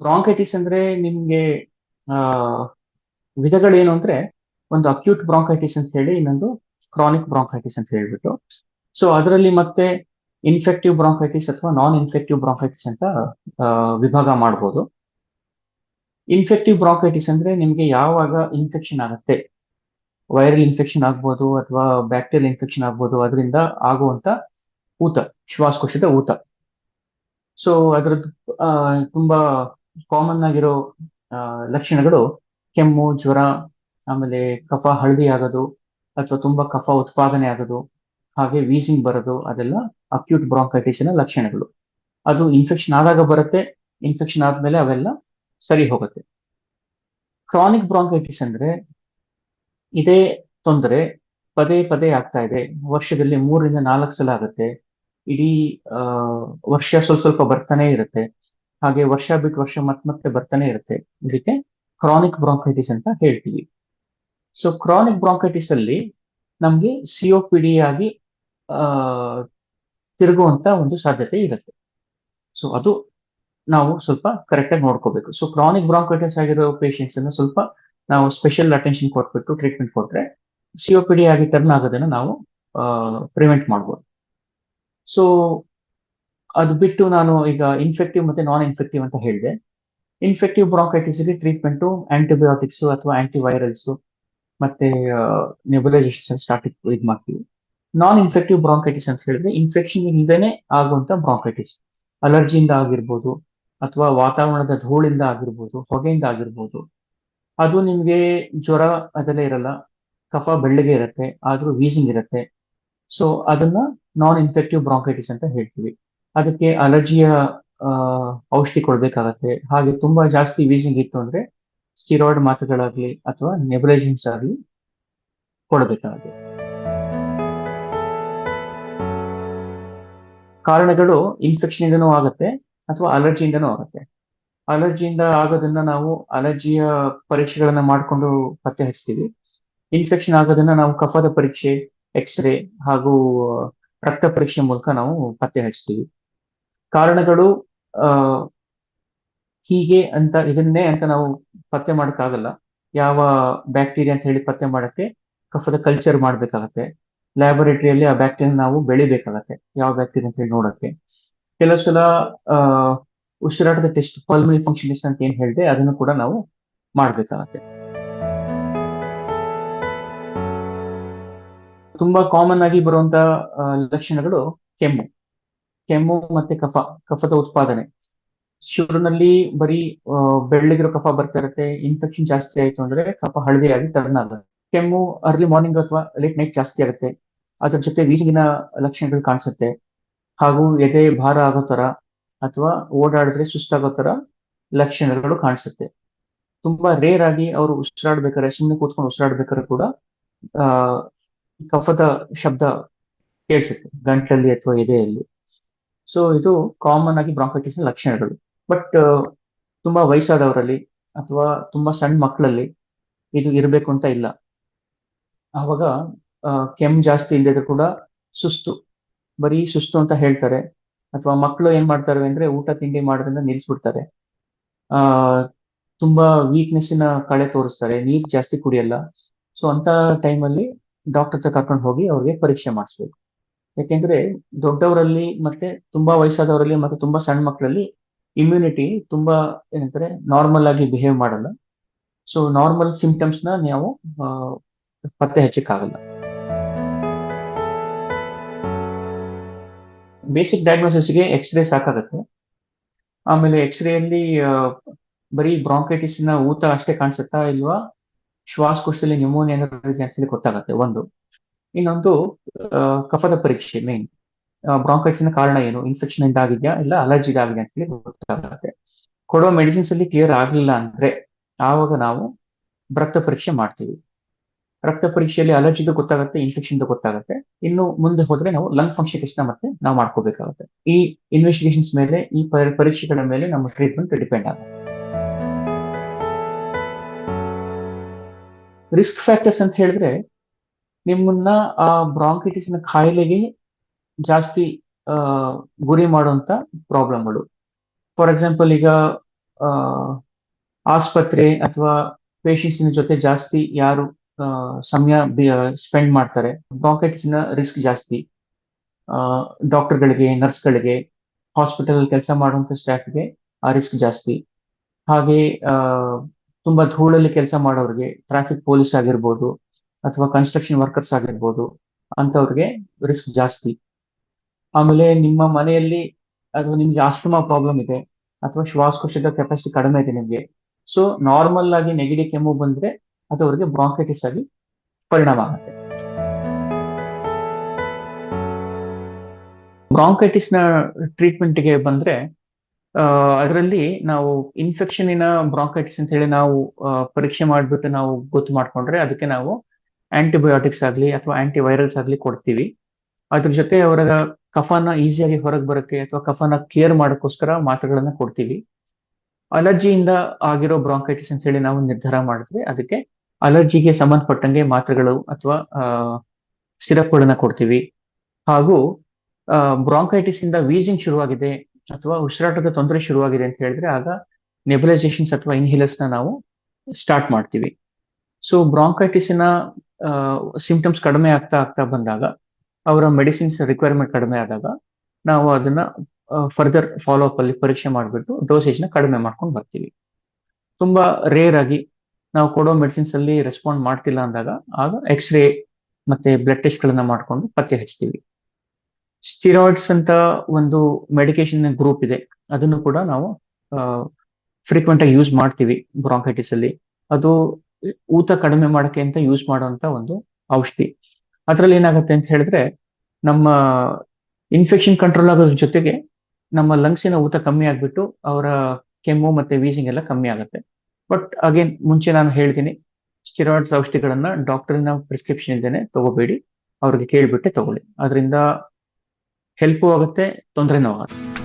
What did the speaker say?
Bronchitis ಅಂದ್ರೆ ನಿಮ್ಗೆ, ಆ, ವಿಧಗಳೇನು ಅಂದ್ರೆ ಒಂದು ಅಕ್ಯೂಟ್ ಬ್ರಾಂಕೈಟಿಸ್ ಅಂತ ಹೇಳಿ ಇನ್ನೊಂದು ಕ್ರಾನಿಕ್ ಬ್ರಾಂಕೈಟಿಸ್ ಅಂತ ಹೇಳ್ಬಿಟ್ಟು. ಸೊ ಅದರಲ್ಲಿ ಮತ್ತೆ ಇನ್ಫೆಕ್ಟಿವ್ ಬ್ರಾಂಕೈಟಿಸ್ ಅಥವಾ ನಾನ್ ಇನ್ಫೆಕ್ಟಿವ್ ಬ್ರಾಂಕೈಟಿಸ್ ಅಂತ ವಿಭಾಗ ಮಾಡ್ಬೋದು. ಇನ್ಫೆಕ್ಟಿವ್ ಬ್ರಾಂಕೈಟಿಸ್ ಅಂದ್ರೆ ನಿಮ್ಗೆ ಯಾವಾಗ ಇನ್ಫೆಕ್ಷನ್ ಆಗುತ್ತೆ. ವೈರಲ್ ಇನ್ಫೆಕ್ಷನ್ ಆಗ್ಬೋದು ಅಥವಾ ಬ್ಯಾಕ್ಟೀರಿಯಲ್ ಇನ್ಫೆಕ್ಷನ್ ಆಗ್ಬೋದು, ಅದರಿಂದ ಆಗುವಂತ ಊತ, ಶ್ವಾಸಕೋಶದ ಊತ. ಸೊ ಅದರದ್ದು ತುಂಬಾ ಕಾಮನ್ ಆಗಿರೋ ಲಕ್ಷಣಗಳು, ಕೆಮ್ಮು, ಜ್ವರ, ಆಮೇಲೆ ಕಫ ಹಳದಿ ಆಗೋದು, ಅಥವಾ ತುಂಬಾ ಕಫ ಉತ್ಪಾದನೆ ಆಗೋದು, ಹಾಗೆ ವೀಸಿಂಗ್ ಬರೋದು, ಅದೆಲ್ಲ ಅಕ್ಯೂಟ್ ಬ್ರಾಂಕೈಟಿಸ್ನ ಲಕ್ಷಣಗಳು. ಅದು ಇನ್ಫೆಕ್ಷನ್ ಆದಾಗ ಬರುತ್ತೆ ಇನ್ಫೆಕ್ಷನ್ ಆದ್ಮೇಲೆ ಅವೆಲ್ಲ ಸರಿ ಹೋಗುತ್ತೆ. ಕ್ರಾನಿಕ್ ಬ್ರಾಂಕೈಟಿಸ್ ಅಂದ್ರೆ, ಇದೇ ತೊಂದರೆ ಪದೇ ಪದೇ ಆಗ್ತಾ ಇದೆ. ವರ್ಷದಲ್ಲಿ ಮೂರರಿಂದ ನಾಲ್ಕು ಸಲ ಆಗುತ್ತೆ. ಇಡೀ ವರ್ಷ ಸ್ವಲ್ಪ ಸ್ವಲ್ಪ ಬರ್ತಾನೆ ಇರುತ್ತೆ. ಹಾಗೆ ವರ್ಷ ಬಿಟ್ಟು ವರ್ಷ ಮತ್ತೆ ಮತ್ತೆ ಬರ್ತಾನೆ ಇರುತ್ತೆ. ಇದಕ್ಕೆ ಕ್ರಾನಿಕ್ ಬ್ರಾಂಕೈಟಿಸ್ ಅಂತ ಹೇಳ್ತೀವಿ. ಸೊ ಕ್ರಾನಿಕ್ ಬ್ರಾಂಕೈಟಿಸ್ ಅಲ್ಲಿ ನಮ್ಗೆ ಸಿಒಪಿಡಿ ಆಗಿ ತಿರುಗುವಂತ ಒಂದು ಸಾಧ್ಯತೆ ಇರುತ್ತೆ. ಸೊ ಅದು ನಾವು ಸ್ವಲ್ಪ ಕರೆಕ್ಟ್ ಆಗಿ ನೋಡ್ಕೋಬೇಕು. ಸೊ ಕ್ರಾನಿಕ್ ಬ್ರಾಂಕೈಟಿಸ್ ಆಗಿರೋ ಪೇಷಂಟ್ಸ್ ಅನ್ನು ಸ್ವಲ್ಪ ನಾವು ಸ್ಪೆಷಲ್ ಅಟೆನ್ಷನ್ ಕೊಟ್ಬಿಟ್ಟು ಟ್ರೀಟ್ಮೆಂಟ್ ಕೊಟ್ರೆ ಸಿಒಪಿಡಿ ಆಗಿ ಟರ್ನ್ ಆಗೋದನ್ನ ನಾವು ಪ್ರಿವೆಂಟ್ ಮಾಡ್ಬೋದು. ಸೊ ಅದು ಬಿಟ್ಟು ನಾನು ಈಗ ಇನ್ಫೆಕ್ಟಿವ್ ಮತ್ತೆ ನಾನ್ ಇನ್ಫೆಕ್ಟಿವ್ ಅಂತ ಹೇಳಿದೆ. ಇನ್ಫೆಕ್ಟಿವ್ ಬ್ರಾಂಕೈಟಿಸ್ಗೆ ಟ್ರೀಟ್ಮೆಂಟು ಆಂಟಿಬಯೋಟಿಕ್ಸ್ ಅಥವಾ ಆಂಟಿವೈರಲ್ಸ್ ಮತ್ತೆ ನೆಬುಲೈಸೇಷನ್ ಸ್ಟಾರ್ಟ್ ಇದು ಮಾಡ್ತೀವಿ. ನಾನ್ ಇನ್ಫೆಕ್ಟಿವ್ ಬ್ರಾಂಕೈಟಿಸ್ ಅಂತ ಹೇಳಿದ್ರೆ ಇನ್ಫೆಕ್ಷನ್ ಇಲ್ಲದೇನೆ ಆಗುವಂತ ಬ್ರಾಂಕೈಟಿಸ್ ಅಲರ್ಜಿಯಿಂದ ಆಗಿರ್ಬೋದು ಅಥವಾ ವಾತಾವರಣದ ಧೂಳಿಂದ ಆಗಿರ್ಬೋದು, ಹೊಗೆಯಿಂದ ಆಗಿರ್ಬೋದು. ಅದು ನಿಮಗೆ ಜ್ವರ ಅದೆಲ್ಲ ಇರಲ್ಲ, ಕಫ ಬೆಳ್ಳಗೆ ಇರುತ್ತೆ, ಆದ್ರೂ ವೀಸಿಂಗ್ ಇರುತ್ತೆ. ಸೊ ಅದನ್ನ ನಾನ್ ಇನ್ಫೆಕ್ಟಿವ್ ಬ್ರಾಂಕೈಟಿಸ್ ಅಂತ ಹೇಳ್ತೀವಿ. ಅದಕ್ಕೆ ಅಲರ್ಜಿಯ ಔಷಧಿ ಕೊಡ್ಬೇಕಾಗತ್ತೆ. ಹಾಗೆ ತುಂಬಾ ಜಾಸ್ತಿ ವೀಸಿಂಗ್ ಇತ್ತು ಅಂದ್ರೆ ಸ್ಟಿರಾಯ್ಡ್ ಮಾತ್ರೆಗಳಾಗ್ಲಿ ಅಥವಾ ನೆಬುಲೈಸೇಷನ್ಸ್ ಆಗ್ಲಿ ಕೊಡಬೇಕಾಗುತ್ತೆ. ಕಾರಣಗಳು ಇನ್ಫೆಕ್ಷನ್ ಇಂದನೂ ಆಗುತ್ತೆ ಅಥವಾ ಅಲರ್ಜಿಯಿಂದನೂ ಆಗುತ್ತೆ. ಅಲರ್ಜಿಯಿಂದ ಆಗೋದನ್ನ ನಾವು ಅಲರ್ಜಿಯ ಪರೀಕ್ಷೆಗಳನ್ನ ಮಾಡಿಕೊಂಡು ಪತ್ತೆ ಹಚ್ತೀವಿ. ಇನ್ಫೆಕ್ಷನ್ ಆಗೋದನ್ನ ನಾವು ಕಫದ ಪರೀಕ್ಷೆ, ಎಕ್ಸ್ರೇ ಹಾಗೂ ರಕ್ತ ಪರೀಕ್ಷೆ ಮೂಲಕ ನಾವು ಪತ್ತೆ ಹಚ್ತೀವಿ. ಕಾರಣಗಳು ಹೀಗೆ ಅಂತ ಇದನ್ನೇ ಅಂತ ನಾವು ಪತ್ತೆ ಮಾಡೋಕ್ಕಾಗಲ್ಲ. ಯಾವ ಬ್ಯಾಕ್ಟೀರಿಯಾ ಅಂತ ಹೇಳಿ ಪತ್ತೆ ಮಾಡಕ್ಕೆ ಕಫದ ಕಲ್ಚರ್ ಮಾಡ್ಬೇಕಾಗತ್ತೆ. ಲ್ಯಾಬೊರೇಟರಿಯಲ್ಲಿ ಆ ಬ್ಯಾಕ್ಟೀರಿಯಾ ನಾವು ಬೆಳಿಬೇಕಾಗತ್ತೆ ಯಾವ ಬ್ಯಾಕ್ಟೀರಿಯಾ ಅಂತ ಹೇಳಿ ನೋಡಕ್ಕೆ. ಕೆಲವು ಸಲ ಆ, ಉಸಿರಾಟದ ಟೆಸ್ಟ್ ಪಲ್ಮನಿ ಫಂಕ್ಷನ್ ಅಂತ ಏನ್ ಹೇಳಿದೆ ಅದನ್ನು ಕೂಡ ನಾವು ಮಾಡ್ಬೇಕಾಗತ್ತೆ. ತುಂಬಾ ಕಾಮನ್ ಆಗಿ ಬರುವಂತ ಲಕ್ಷಣಗಳು ಕೆಮ್ಮು. ಕೆಮ್ಮು ಮತ್ತೆ ಕಫ, ಕಫದ ಉತ್ಪಾದನೆ. ಶುರುನಲ್ಲಿ ಬರೀ ಬೆಳ್ಳಿಗಿರೋ ಕಫ ಬರ್ತಾ ಇರುತ್ತೆ. ಇನ್ಫೆಕ್ಷನ್ ಜಾಸ್ತಿ ಆಯ್ತು ಅಂದ್ರೆ ಕಫ ಹಳದಿಯಾಗಿ ಟರ್ನ್ ಆಗುತ್ತೆ. ಕೆಮ್ಮು ಅರ್ಲಿ ಮಾರ್ನಿಂಗ್ ಅಥವಾ ಲೇಟ್ ನೈಟ್ ಜಾಸ್ತಿ ಆಗುತ್ತೆ. ಅದ್ರ ಜೊತೆ ವೀಸಿಗಿನ ಲಕ್ಷಣಗಳು ಕಾಣಿಸುತ್ತೆ. ಹಾಗೂ ಎದೆ, ಭಾರ ಆಗೋ ತರ ಅಥವಾ ಓಡಾಡಿದ್ರೆ ಸುಸ್ತಾಗೋ ತರ ಲಕ್ಷಣಗಳು ಕಾಣಿಸುತ್ತೆ. ತುಂಬಾ ರೇರ್ ಆಗಿ ಅವರು ಉಸಿರಾಡ್ಬೇಕಾದ್ರೆ ಸುಮ್ಮನೆ ಕೂತ್ಕೊಂಡು ಉಸಿರಾಡ್ಬೇಕಾದ್ರೆ ಕೂಡ ಕಫದ ಶಬ್ದ ಕೇಳಿಸುತ್ತೆ. ಗಂಟಲಲ್ಲಿ ಅಥವಾ ಎದೆಯಲ್ಲಿ. ಸೊ ಇದು ಕಾಮನ್ ಆಗಿ ಬ್ರಾಂಕೈಟಿಸ್ ಲಕ್ಷಣಗಳು. ಬಟ್ ತುಂಬಾ ವಯಸ್ಸಾದವರಲ್ಲಿ ಅಥವಾ ತುಂಬಾ ಸಣ್ಣ ಮಕ್ಕಳಲ್ಲಿ ಇದು ಇರಬೇಕು ಅಂತ ಇಲ್ಲ. ಆವಾಗ ಕೆಮ್ ಜಾಸ್ತಿ ಇಲ್ಲದಿದ್ರು ಕೂಡ ಸುಸ್ತು. ಬರೀ ಸುಸ್ತು ಅಂತ ಹೇಳ್ತಾರೆ. ಅಥವಾ ಮಕ್ಕಳು ಏನ್ ಮಾಡ್ತಾರೆ ಅಂದ್ರೆ ಊಟ, ತಿಂಡಿ ಮಾಡೋದ್ರಿಂದ ನಿಲ್ಲಿಸ್ಬಿಡ್ತಾರೆ ಆ, ತುಂಬಾ ವೀಕ್ನೆಸ್ಸಿನ ಕಳೆ ತೋರಿಸ್ತಾರೆ. ನೀರ್ ಜಾಸ್ತಿ ಕುಡಿಯಲ್ಲ. ಸೊ ಅಂತ ಟೈಮಲ್ಲಿ ಡಾಕ್ಟರ್ ಹತ್ರ ಕರ್ಕೊಂಡು ಹೋಗಿ ಅವ್ರಿಗೆ ಪರೀಕ್ಷೆ ಮಾಡಿಸ್ಬೇಕು. ಯಾಕೆಂದ್ರೆ ದೊಡ್ಡವರಲ್ಲಿ ಮತ್ತೆ ತುಂಬಾ ವಯಸ್ಸಾದವರಲ್ಲಿ ಮತ್ತೆ ತುಂಬಾ ಸಣ್ಣ ಮಕ್ಕಳಲ್ಲಿ ಇಮ್ಯುನಿಟಿ ತುಂಬಾ ಏನಂತಾರೆ ನಾರ್ಮಲ್ ಆಗಿ ಬಿಹೇವ್ ಮಾಡಲ್ಲ. ಸೊ ನಾರ್ಮಲ್ ಸಿಂಪ್ಟಮ್ಸ್ನ ನಾವು ಪತ್ತೆ ಹಚ್ಚಕ್ಕಾಗಲ್ಲ. Basic ಡಯಾಗ್ನೋಸಿಸ್ಗೆ x ray ಸಾಕಾಗತ್ತೆ. ಆಮೇಲೆ ಎಕ್ಸ್ರೇ ಅಲ್ಲಿ ಆ, ಬರೀ ಬ್ರಾಂಕೈಟಿಸ್ನ ಊತ ಅಷ್ಟೇ ಕಾಣಿಸುತ್ತಾ ಇಲ್ವಾ? ಶ್ವಾಸಕೋಶದಲ್ಲಿ ನ್ಯೂಮೋನಿಯಾ ಗೊತ್ತಾಗತ್ತೆ ಒಂದು. ಇನ್ನೊಂದು ಕಫದ ಪರೀಕ್ಷೆ ಮೇನ್ ಬ್ರಾಂಕೈಟ್ಸ್ ಕಾರಣ ಏನು? ಇನ್ಫೆಕ್ಷನ್ ಇಂದ ಆಗಿದ್ಯಾ ಇಲ್ಲ ಅಲರ್ಜಿ ಆಗಿದೆ ಅಂತ ಹೇಳಿ ಗೊತ್ತಾಗುತ್ತೆ. ಕೊಡೋ ಮೆಡಿಸಿನ್ಸ್ ಅಲ್ಲಿ ಕ್ಲಿಯರ್ ಆಗ್ಲಿಲ್ಲ ಅಂದ್ರೆ ಆವಾಗ ನಾವು ರಕ್ತ ಪರೀಕ್ಷೆ ಮಾಡ್ತೀವಿ. ರಕ್ತ ಪರೀಕ್ಷೆಯಲ್ಲಿ ಅಲರ್ಜಿದು ಗೊತ್ತಾಗುತ್ತೆ ಇನ್ಫೆಕ್ಷನ್ ಗೊತ್ತಾಗುತ್ತೆ. ಇನ್ನು ಮುಂದೆ ಹೋದ್ರೆ ನಾವು ಲಂಗ್ ಫಂಕ್ಷನ್ ಟೆಸ್ಟ್ ಮತ್ತೆ ನಾವು ಮಾಡ್ಕೋಬೇಕಾಗುತ್ತೆ. ಈ ಇನ್ವೆಸ್ಟಿಗೇಷನ್ಸ್ ಮೇಲೆ, ಈ ಪರೀಕ್ಷೆಗಳ ಮೇಲೆ ನಮ್ಮ ಟ್ರೀಟ್ಮೆಂಟ್ ಡಿಪೆಂಡ್ ಆಗುತ್ತೆ. ರಿಸ್ಕ್ ಫ್ಯಾಕ್ಟರ್ಸ್ ಅಂತ ಹೇಳಿದ್ರೆ ನಿಮ್ಮನ್ನ ಆ ಬ್ರಾಂಕೈಟಿಸ್ನ ಕಾಯಿಲೆಗೆ ಜಾಸ್ತಿ ಗುರಿ ಮಾಡುವಂತ ಪ್ರಾಬ್ಲಮ್ಗಳು ಫಾರ್ ಎಕ್ಸಾಂಪಲ್ ಈಗ ಆಸ್ಪತ್ರೆ ಅಥವಾ ಪೇಷಂಟ್ಸ್ ಜೊತೆ ಜಾಸ್ತಿ ಯಾರು ಸಮಯ ಸ್ಪೆಂಡ್ ಮಾಡ್ತಾರೆ ಬ್ರಾಂಕೈಟಿಸ್ನ ರಿಸ್ಕ್ ಜಾಸ್ತಿ. ಡಾಕ್ಟರ್ಗಳಿಗೆ ನರ್ಸ್ಗಳಿಗೆ ಹಾಸ್ಪಿಟಲ್ ಕೆಲಸ ಮಾಡುವಂತ ಸ್ಟಾಫ್ಗೆ ಆ ರಿಸ್ಕ್ ಜಾಸ್ತಿ. ಹಾಗೆ ತುಂಬಾ ಧೂಳಲ್ಲಿ ಕೆಲಸ ಮಾಡೋರಿಗೆ ಟ್ರಾಫಿಕ್ ಪೊಲೀಸ್ ಆಗಿರ್ಬೋದು ಅಥವಾ ಕನ್ಸ್ಟ್ರಕ್ಷನ್ ವರ್ಕರ್ಸ್ ಆಗಿರ್ಬೋದು ಅಂತವ್ರಿಗೆ ರಿಸ್ಕ್ ಜಾಸ್ತಿ. ಆಮೇಲೆ ನಿಮ್ಮ ಮನೆಯಲ್ಲಿ ಅಥವಾ ನಿಮ್ಗೆ ಆಸ್ತಮಾ ಪ್ರಾಬ್ಲಮ್ ಇದೆ, ಅಥವಾ ಶ್ವಾಸಕೋಶದ ಕೆಪಾಸಿಟಿ ಕಡಿಮೆ ಇದೆ ನಿಮಗೆ. ಸೊ ನಾರ್ಮಲ್ ಆಗಿ ನೆಗಡಿ ಕೆಮ್ಮು ಬಂದ್ರೆ ಅದು ಅವರಿಗೆ ಬ್ರಾಂಕೈಟಿಸ್ ಆಗಿ ಪರಿಣಾಮ ಆಗುತ್ತೆ. ಬ್ರಾಂಕೈಟಿಸ್ನ ಟ್ರೀಟ್ಮೆಂಟ್ಗೆ ಬಂದ್ರೆ ಅದರಲ್ಲಿ ನಾವು ಇನ್ಫೆಕ್ಷನ್ ಇನ ಬ್ರಾಂಕೈಟಿಸ್ ಅಂತ ಹೇಳಿ ನಾವು ಪರೀಕ್ಷೆ ಮಾಡಿಬಿಟ್ಟು ನಾವು ಗೊತ್ತು ಮಾಡ್ಕೊಂಡ್ರೆ ಅದಕ್ಕೆ ನಾವು ಆಂಟಿಬಯೋಟಿಕ್ಸ್ ಆಗಲಿ ಅಥವಾ ಆಂಟಿವೈರಲ್ಸ್ ಆಗಲಿ ಕೊಡ್ತೀವಿ. ಅದ್ರ ಜೊತೆ ಅವರ ಕಫನ ಈಸಿಯಾಗಿ ಹೊರಗೆ ಬರೋಕ್ಕೆ ಅಥವಾ ಕಫನ ಕ್ಲಿಯರ್ ಮಾಡೋಕ್ಕೋಸ್ಕರ ಮಾತ್ರೆಗಳನ್ನ ಕೊಡ್ತೀವಿ. ಅಲರ್ಜಿಯಿಂದ ಆಗಿರೋ ಬ್ರಾಂಕೈಟಿಸ್ ಅಂತ ಹೇಳಿ ನಾವು ನಿರ್ಧಾರ ಮಾಡಿದ್ರೆ ಅದಕ್ಕೆ ಅಲರ್ಜಿಗೆ ಸಂಬಂಧಪಟ್ಟಂಗೆ ಮಾತ್ರೆಗಳು ಅಥವಾ ಸಿರಪ್ಗಳನ್ನ ಕೊಡ್ತೀವಿ. ಹಾಗೂ ಬ್ರಾಂಕೈಟಿಸ್ ಇಂದ ವೀಸಿಂಗ್ ಶುರುವಾಗಿದೆ ಅಥವಾ ಉಸಿರಾಟದ ತೊಂದರೆ ಶುರುವಾಗಿದೆ ಅಂತ ಹೇಳಿದ್ರೆ ಆಗ ನೆಬುಲೈಸೇಷನ್ಸ್ ಅಥವಾ ಇನ್ಹಿಲರ್ಸ್ನ ನಾವು ಸ್ಟಾರ್ಟ್ ಮಾಡ್ತೀವಿ. ಸೊ ಬ್ರಾಂಕೈಟಿಸಿನ ಸಿಂಪ್ಟಮ್ಸ್ ಕಡಿಮೆ ಆಗ್ತಾ ಆಗ್ತಾ ಬಂದಾಗ, ಅವರ ಮೆಡಿಸಿನ್ಸ್ ರಿಕ್ವೈರ್ಮೆಂಟ್ ಕಡಿಮೆ ಆದಾಗ, ನಾವು ಅದನ್ನ ಫರ್ದರ್ ಫಾಲೋ ಅಪ್ ಅಲ್ಲಿ ಪರೀಕ್ಷೆ ಮಾಡಿಬಿಟ್ಟು ಡೋಸೇಜ್ನ ಕಡಿಮೆ ಮಾಡ್ಕೊಂಡು ಬರ್ತೀವಿ. ತುಂಬಾ ರೇರ್ ಆಗಿ ನಾವು ಕೊಡೋ ಮೆಡಿಸಿನ್ಸ್ ಅಲ್ಲಿ ರೆಸ್ಪಾಂಡ್ ಮಾಡ್ತಿಲ್ಲ ಅಂದಾಗ, ಆಗ ಎಕ್ಸ್ರೇ ಮತ್ತೆ ಬ್ಲಡ್ ಟೆಸ್ಟ್ ಗಳನ್ನ ಮಾಡ್ಕೊಂಡು ಪತ್ತೆ ಹಚ್ತೀವಿ. ಸ್ಟಿರಾಯ್ಡ್ಸ್ ಅಂತ ಒಂದು ಮೆಡಿಕೇಶನ್ ಗ್ರೂಪ್ ಇದೆ. ಅದನ್ನು ಕೂಡ ನಾವು ಫ್ರೀಕ್ವೆಂಟ್ ಆಗಿ ಯೂಸ್ ಮಾಡ್ತೀವಿ ಬ್ರಾಂಕೈಟಿಸ್ ಅಲ್ಲಿ. ಅದು ಊತ ಕಡಿಮೆ ಮಾಡಕ್ಕೆ ಅಂತ ಯೂಸ್ ಮಾಡುವಂತ ಒಂದು ಔಷಧಿ. ಅದ್ರಲ್ಲಿ ಏನಾಗುತ್ತೆ ಅಂತ ಹೇಳಿದ್ರೆ, ನಮ್ಮ ಇನ್ಫೆಕ್ಷನ್ ಕಂಟ್ರೋಲ್ ಆಗೋದ್ರ ಜೊತೆಗೆ ನಮ್ಮ ಲಂಗ್ಸಿನ ಊತ ಕಮ್ಮಿ ಆಗ್ಬಿಟ್ಟು ಅವರ ಕೆಮ್ಮು ಮತ್ತೆ ವೀಸಿಂಗ್ ಎಲ್ಲ ಕಮ್ಮಿ ಆಗುತ್ತೆ. ಬಟ್ ಅಗೇನ್ ಮುಂಚೆ ನಾನು ಹೇಳ್ತೀನಿ ಸ್ಟಿರಾಯ್ಡ್ಸ್ ಔಷಧಿಗಳನ್ನ ಡಾಕ್ಟರ್ನ ಪ್ರಿಸ್ಕ್ರಿಪ್ಷನ್ ಇದ್ದೇನೆ ತಗೋಬೇಡಿ, ಅವ್ರಿಗೆ ಕೇಳ್ಬಿಟ್ಟೆ ತಗೊಳ್ಳಿ. ಅದರಿಂದ ಹೆಲ್ಪು ಆಗುತ್ತೆ, ತೊಂದರೆನೂ ಆಗುತ್ತೆ.